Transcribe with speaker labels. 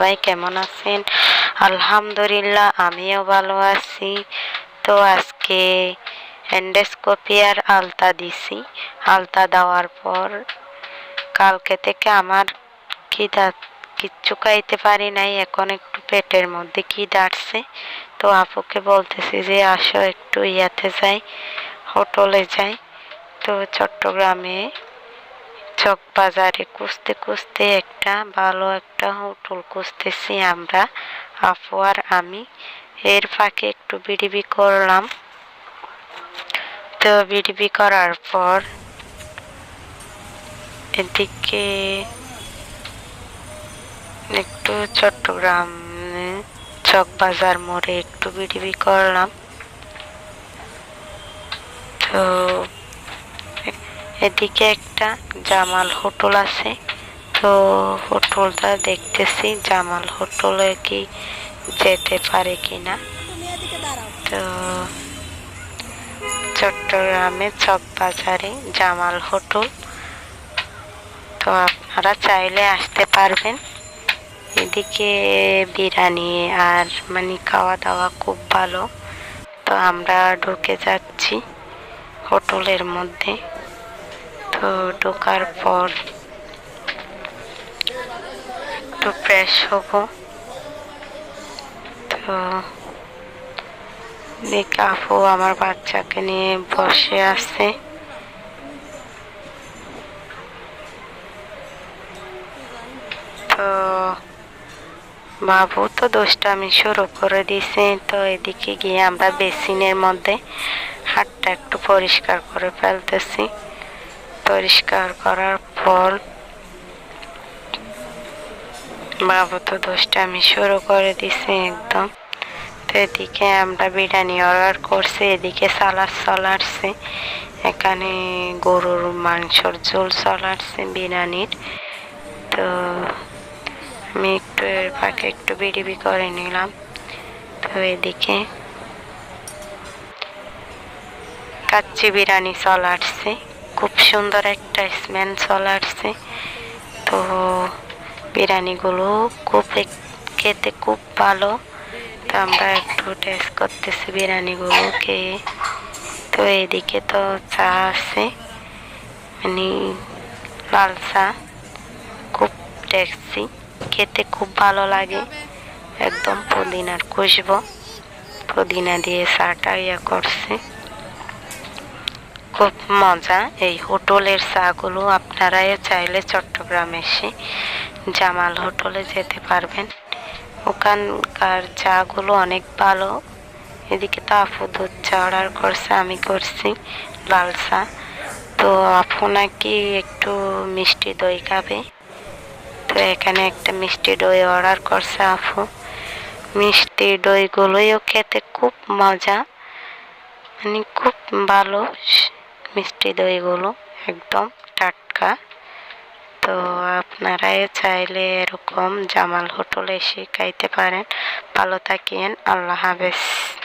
Speaker 1: ভাই, কেমন আছেন? আলহামদুলিল্লাহ, আমিও ভালো আছি। তো আজকে এন্ডোস্কোপি আর আলতা দিছি। আলতা দেওয়ার পর কালকে থেকে আমার খিদা, কিচ্ছু খাইতে পারি নাই। এখন একটু পেটের মধ্যে কি দাঁড়ছে তো আপুকে বলতেছি যে, আসো একটু ইয়াতে যাই, হোটেলে যাই। তো চট্টগ্রামে চক বাজারে খুঁজতে খুঁজতে একটা ভালো একটা হোটেল খুঁজতেছি আমরা। আপু আর আমি। এর ফাঁকে একটু বিডিবি করলাম। তো বিডিবি করার পর এদিকে একটু চট্টগ্রাম চক বাজার মোড়ে একটু বিডিবি করলাম। তো এদিকে একটা জামাল হোটেল আছে। তো হোটেলটা দেখতেছি, জামাল হোটেলে কি যেতে পারে কিনা। তো চট্টগ্রামে চক বাজারে জামাল হোটেল। তো আপনারা চাইলে আসতে পারবেন। এদিকে বিরিয়ানি আর মানে খাওয়া দাওয়া খুব ভালো। তো আমরা ঢুকে যাচ্ছি হোটেলের মধ্যে। তো ঢোকার পর একটু ফ্রেশ হব। তো দেখ আপু আমার বাচ্চাকে নিয়ে বসে আছে। তো বাবু তো দুষ্টামি শুরু করে দিছে তো এদিকে গিয়ে আমরা বেসিনের মধ্যে হাতটা একটু পরিষ্কার করে ফেলতেছি। পরিষ্কার করার পর বাবু তো দুষ্টামি শুরু করে দিছে একদম। তো এদিকে আমরা বিরিয়ানি অর্ডার করছি, এদিকে সালাদ চলারছে। এখানে গরুর মাংসর ঝোল চলারছে বিরিয়ানির। তো আমি একটু এর ফাঁকে একটু বিডিবি করে নিলাম। তো এদিকে কাচ্চি বিরিয়ানি চলে আসছে খুব সুন্দর একটা স্মেল চলে আসছে। তো বিরিয়ানিগুলো খুব খেতে খুব ভালো। তো আমরা একটু টেস্ট করতেছি বিরিয়ানিগুলো খেয়ে। তো এদিকে তো চা আছে। মানে লাল চা। খুব টেস্টি খেতে খুব ভালো লাগে। একদম পুদিনার খুশবো। পুদিনা দিয়ে চাটা ইয়া করছে। খুব মজা। এই হোটেলের চাগুলো আপনারাও চাইলে চট্টগ্রাম এসে জামাল হোটেলে যেতে পারবেন। ওখানকার চাগুলো অনেক ভালো। এদিকে তো আপু দুধ চা অর্ডার করছে, আমি করছি লাল চা তো আপু নাকি একটু মিষ্টি দই খাবে। তো এখানে একটা মিষ্টি দই অর্ডার করছে আপু। মিষ্টি দইগুলোইও খেতে খুব মজা। মানে খুব ভালো। মিষ্টি দইগুলো একদম টাটকা। তো আপনারাই চাইলে এরকম জামাল হোটেলে এসে খাইতে পারেন। ভালো থাকিয়েন আল্লাহ হাফেজ।